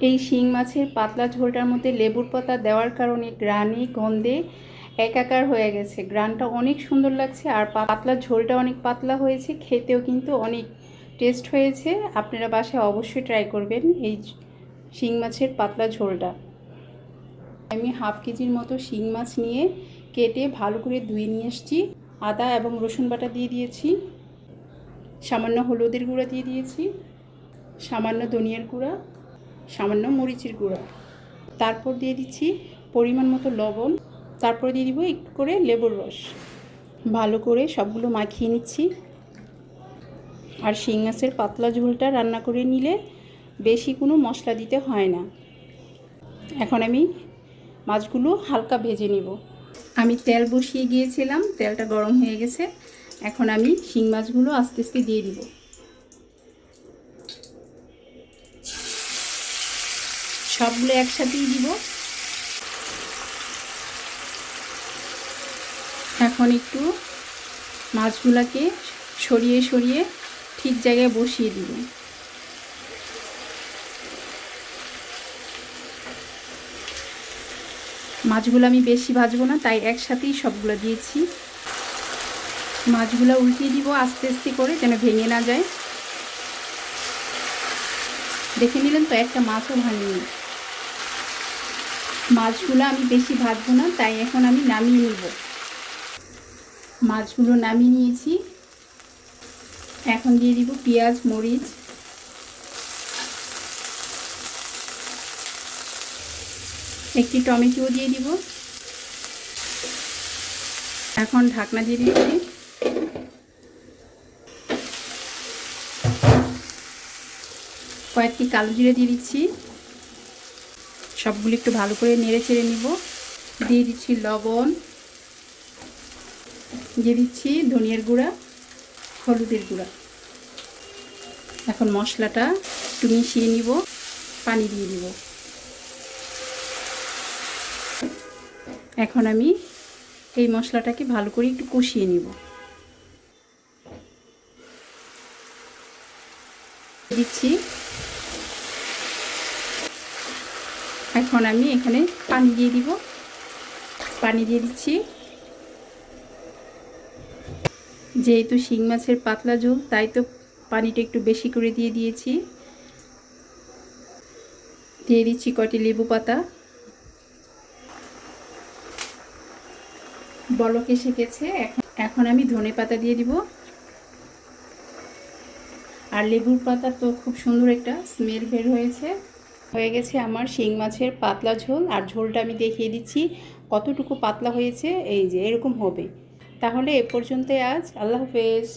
এই শিং মাছের পাতলা ঝোলটার মধ্যে লেবুর পাতা দেওয়ার কারণে গ্রানি গন্ধে একাকার হয়ে গেছে। গ্রানটা অনেক সুন্দর লাগছে আর পাতলা ঝোলটা অনেক পাতলা হয়েছে, খেতেও কিন্তু অনেক টেস্ট হয়েছে। আপনারা বাসায় অবশ্যই ট্রাই করবেন এই শিং মাছের পাতলা ঝোলটা। আমি হাফ কেজির মতো শিং মাছ নিয়ে কেটে ভালো করে ধুয়ে নিয়ে এসেছি। আদা এবং রসুন বাটা দিয়ে দিয়েছি। সামান্য হলুদের গুঁড়া দিয়ে দিয়েছি। সামান্য ধনিয়ার গুঁড়া। সামান্য মরিচের গুঁড়া। তারপর দিয়ে দিচ্ছি পরিমাণ মতো লবণ। তারপর দিয়ে দিব একটু করে লেবুর রস। ভালো করে সবগুলো মাখিয়ে নিচ্ছি। আর শিং মাছের পাতলা ঝোলটা রান্না করে নিলে বেশি কোনো মশলা দিতে হয় না। এখন আমি মাছগুলো হালকা ভেজে নিব। আমি তেল বসিয়ে গিয়েছিলাম, তেলটা গরম হয়ে গেছে। এখন আমি শিং মাছগুলো আস্তে আস্তে দিয়ে দিব। সবগুলো একসাথেই দিব। এখন একটু মাছগুলোকে সরিয়ে সরিয়ে ঠিক জায়গায় বসিয়ে দিব। মাছগুলো আমি বেশি ভাজবো না, তাই একসাথেই সবগুলো দিয়েছি। মাছগুলো উল্টিয়ে দিব আস্তে আস্তে করে যেন ভেঙে না যায়। দেখে নিলেন তো একটা মাছও ভাঙিনি। মাছগুলো আমি বেশি ভাজবো না, তাই এখন আমি নামিয়ে নিব। মাছগুলো নামিয়ে নিয়েছি। এখন দিয়ে দিব পেঁয়াজ, মরিচ। একটি টমেটো দিয়ে দিব। এখন ঢাকনা দিয়ে দিচ্ছি। কয়েকটি কালো জিরে দিয়ে দিচ্ছি। সবগুলো একটু ভালো করে নেড়ে চেড়ে নিব। দিয়ে দিচ্ছি লবণ, দিয়ে দিচ্ছি ধনিয়ার গুঁড়া, হলুদের গুঁড়া। এখন মশলাটা একটু মিশিয়ে নিব, পানি দিয়ে দিব। এখন আমি এই মশলাটাকে ভালো করে একটু কষিয়ে নিব। দিচ্ছি এখন আমি এখানে পানি দিয়ে দিব। পানি দিয়ে দিচ্ছি। যেহেতু শিং মাছের পাতলা ঝোল, তাই তো পানিটা একটু বেশি করে দিয়ে দিয়েছি। দিয়ে দিচ্ছি কটি লেবু পাতা। বলক এসে গেছে। এখন আমি ধনে পাতা দিয়ে দিব। আর লেবুর পাতা তো খুব সুন্দর একটা স্মেল বের হয়েছে। হয়ে গেছে আমার শিং মাছের পাতলা ঝোল আর ঝোলটা আমি দেখিয়ে দিচ্ছি কতটুকু পাতলা হয়েছে, এই যে এরকম হবে। তাহলে এ পর্যন্তই আজ, আল্লাহ হাফেজ।